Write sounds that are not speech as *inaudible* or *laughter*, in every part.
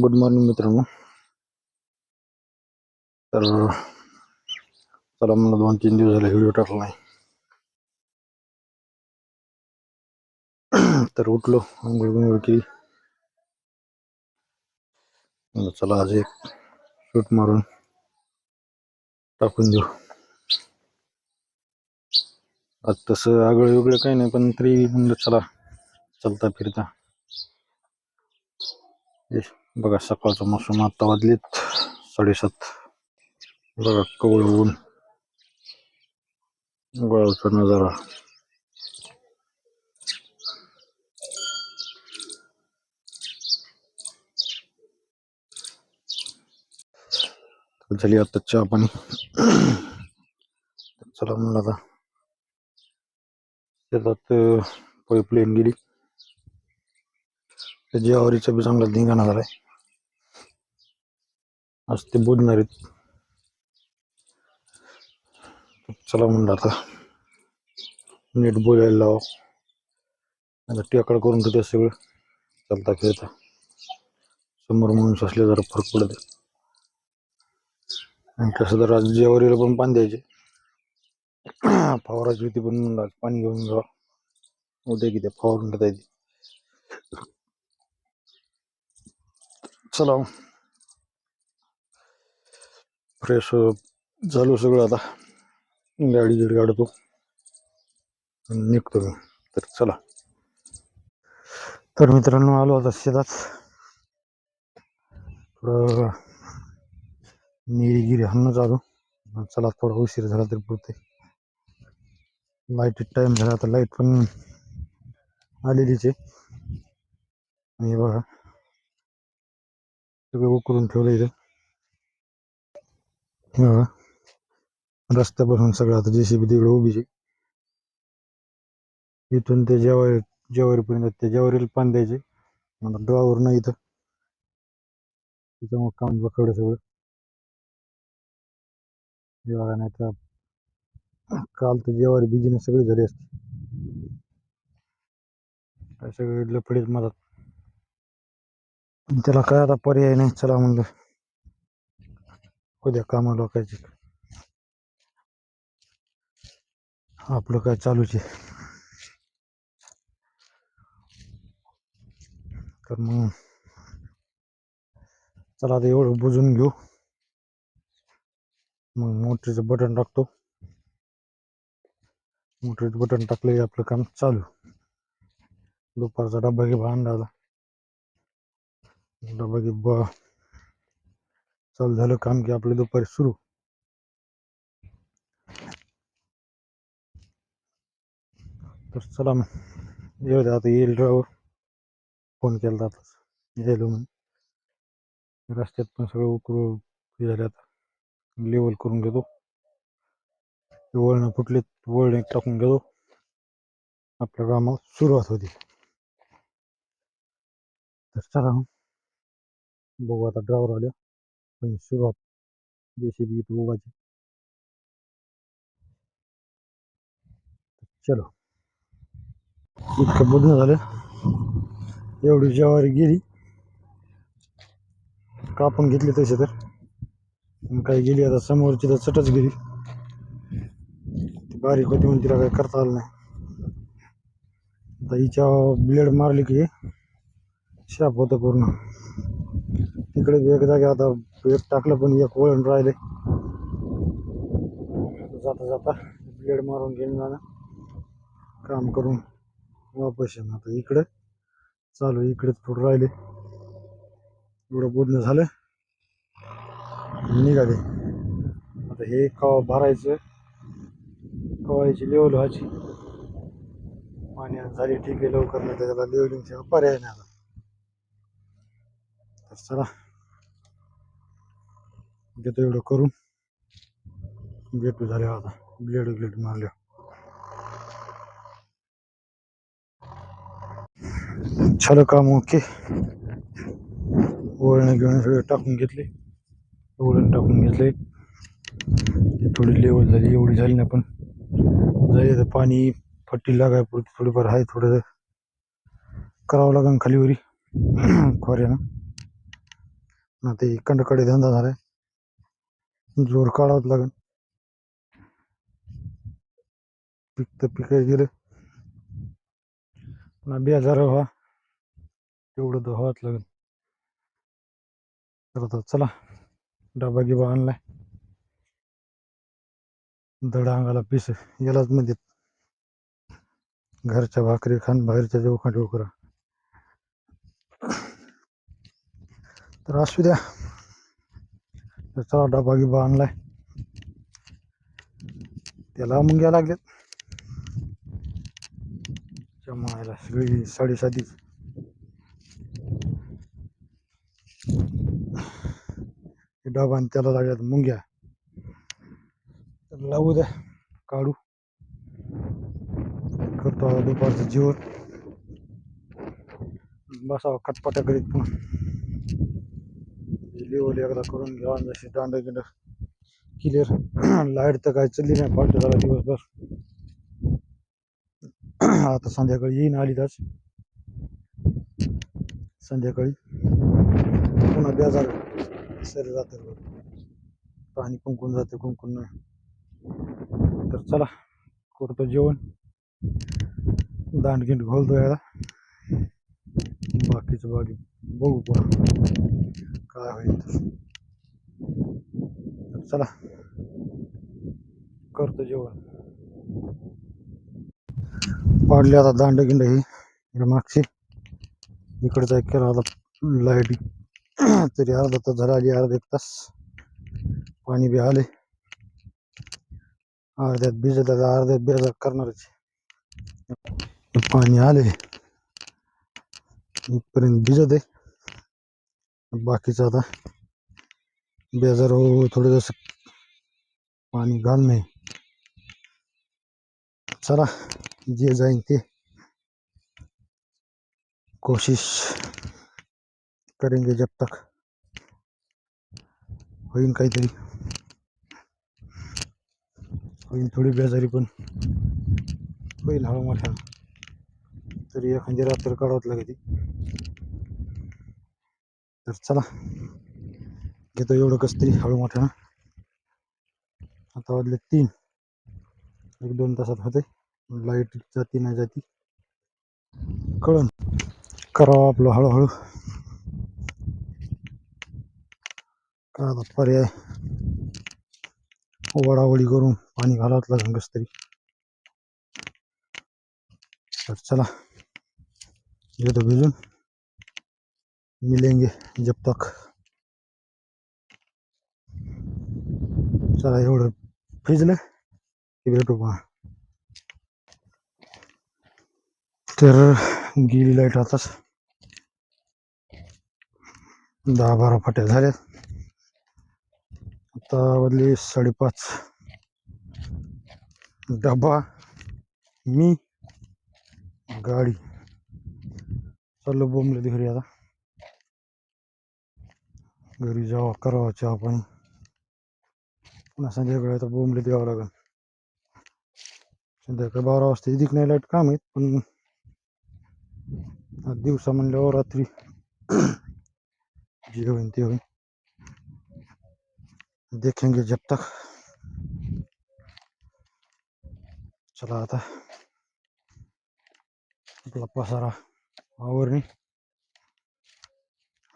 Good morning मित्रांनो. तर चला मला दोन तीन दिवस झाले व्हिडिओ टाकला नाही. तर उठलो आंघोळ केली. चला आज एक शूट मारून टाकून देऊ. आज तसं आगळं वेगळं काही नाही पण तरी म्हणलं चला चलता फिरता हे बघा सकाळचं मोसम आता वाजलेत साडेसात. बघा कवळ ऊन. गोळाचा नजारा. झाली आता चहा पाणी. चला म्हणलं आता. शेतात पाईपलाईन गेली. त्या ज्वारीचा बी चांगला धिंगाणा झालाय आज ते बुडणार आहेत. चला म्हणलं आता. नीट बोलायला लावा. आता टेकड करून ठेवते सगळं. चालता खेळता. समोर माणूस असले जरा फरक पडते आणि कसं तर आज जेवारीला पण पाणी द्यायचे. फवाराची होती पण म्हणलं आज पाणी घेऊन जा. उद्या किती फवारून घेता येते चला. फ्रेश झालो सगळं आता. गाडी गिडी काढतो. निघतो मी. तर चला. तर मित्रांनो आलो आता शेतात. थोडं निरीगिरी हाणं चालू. चला थोडा उशीर झाला तरी पुरते लाइट टाईम झाला आता लाइट पण आलेलीच आहे. आणि बघा. सगळं उकरून ठेवलं इथं. हे. बघा रस्त्यापासून सगळं आता जेसीबी तिकडे उभीच इथून ते जेवारी जेवारीपर्यंत ते जेवारीला पाणी द्यायचे मला ड्रॉवर नाही इथं. त्याच्यामुळे काम बकडं सगळं. हे बघा नाही तर काल तर जेवारी बिझनेस सगळी झाली असते. सगळे लफडीत मदत. त्याला काय आता पर्याय नाही चला म्हणलं. उद्या कामा लोकायची आपलं काय चालूच आहे. तर मग चला आता एवढं बुजून घेऊ. मग मोटरीचं बटन टाकतो. मोटरीचं बटन टाकलं की आपलं काम चालू. दुपारचा डबा घे बा आता डबा घे ब चालू झालं काम की आपलं दुपारी सुरू. तर चला मग. येऊ द्या आता येईल ड्रायव्हर. फोन केला जाताच यायलो म्हणून. रस्त्यात पण सगळं उकरू झाले आता. लेवल करून घेतो. ते वळणं फुटलेत एक टाकून घेतो. आपल्या कामाला सुरुवात होती. तर चला मग. बघू आता ड्रायव्हर आल्या पण सुरुवात जेसीबी इथं उभाची चलो इतकं बोलणं झालं एवढी ज्वारी गेली कापून घेतली तसे तर पण काही गेली आता समोरची तर चटच गेली बारीक होती म्हणून तिला काही करता आलं नाही आता हिच्या ब्लेड मारली की शाप होतं पूर्ण तिकडे बी एक जागे आता एक टाकलं पण एक वळण राहिले. जाता जाता ब्लेड मारून घेऊन जाणं. काम करून वापस येणं. आता इकडे चालू इकडेच थोडं राहिले. एवढं बोलणं झालं. निघाले. आता हे कवा भरायचं? कवायची लेवल व्हायची. पाणी झाली ठीक आहे. लवकर नाही त्याला लेवलिंगशिवाय पर्याय नाही आता. तर चला. घेतो एवढं करून भेटू झाले आता. ब्लेड ब्लेड मारल्या. झालं काम ओके. वळणं घेऊन सगळे टाकून घेतले. टाकून थोडी लेवल झाली, एवढी झाली ना पण. झाली तर पाणी, फट्टी लागाय पुरती थोडीफार आहे, थोडं करावं लागेल खालीवरी. *clears throat* खोऱ्यानं. ना ते इकडकडे धंदा झालाय. जोर काढावंच लागेल. पीक तर पिकाय गेलं. पुन्हा बेजार व्हा. तेवढं तर व्हावंच लागेल. तर आता चला डबा गिबा आणलाय. दड अंगाला पिस यालाच म्हणजे घरच्या भाकरी खान बाहेरच्या जेव खा करा. तर असू द्या. तर चला डबा गिबा आणलाय त्याला मुंग्या लागल्यात जमायला सगळी साडेसाती डबा आणि त्याला लागल्यात मुंग्या. लावू द्या काढू. करतो आता दुपारचं जेवण. बसावं खटपटा करीत पण लेवल एकदा करून घ्यावा आणि जशी दांड गिंड क्लिअर लाइट तर काय चालली नाही पाठ झाला दिवसभर. *clears throat* आता संध्याकाळी येईन आली तास संध्याकाळी पुन्हा बेजार सरी जाते पाणी कुंकून जाते कुंकून नाही. तर चला करतो जेवण. दांडगिंड घोलतो याला. बाकीचं बाकी. बघू पुढं. काय होईल चला. करतो जेवण. पाडली आता दांड गिंड ही. मागची. इकडचा एक केला आता लाइट. *clears throat* तरी अर्धा तास झाला आली अर्धा एक तास. पाणी बी आले अर्ध्यात भिजत आता अर्ध्यात बेजार करणारच पाणी आले इथपर्यंत भिजत आहे. बाकीचं आता बेजार हो थोडं जसं पाणी घाल नाही चला जे जाईन ते कोशिश करेंगे जब तक. होईन काहीतरी. होईन थोडी बेजारी पण. होईल हळू. मोठ्या तरी एखादी रात्र काढावत लागते तर चला घेतो एवढं कस तरी हळू मोठ्या आता वाजले तीन. एक दोन तासात होते लाइट जाती नाही जाती. कळन. करावं आपलं हळूहळू. काय आता पर्याय? वडावडी करून पाणी घालावत लागेल कसं तरी तर चला येतो भिजून. मिलेंगे जब तक। चला एवढं भिजलं की भेटू पहा तर गेली लाईट आताच दहा बारा फाट्या झाल्यात आता वाजले साडेपाच। डबा मी, गाडी। चाललो बोंबले घरी आता। घरी जावा करावा चहा पाणी पुन्हा संध्याकाळी आता बोंबले द्यावं लागेल संध्याकाळी बारा वाजता इदिक नाही लाईट काम पण आज दिवसा म्हणल्यावर रात्री जे होईन ते देखेंगे जब तक चला आता आपला पसारा आवरणे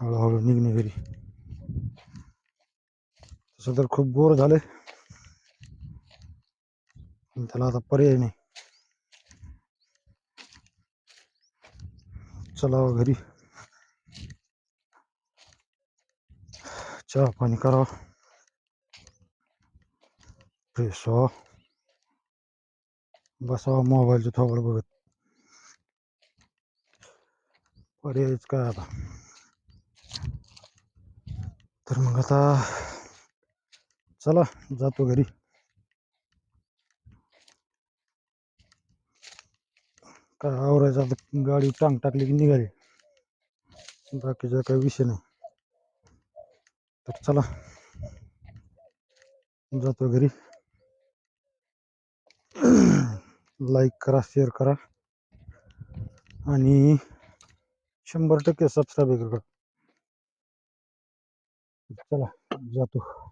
हळूहळू निघणे घरी तर खूप बोर झाले त्याला आता पर्याय नाही. चला हो घरी. चहा पाणी करावा फ्रेश व्हावं बसावं हो मोबाईलचं थोबड बघत. पर्यायच काय आता? तर मग आता चला जातो घरी. काय आवरायचं आता? गाडी टांग टाकली की निघाली. बाकीचा काही विषय नाही. तर चला जातो घरी. लाईक करा शेअर करा. आणि शंभर टक्के सबस्क्राईब करा. चला जातो.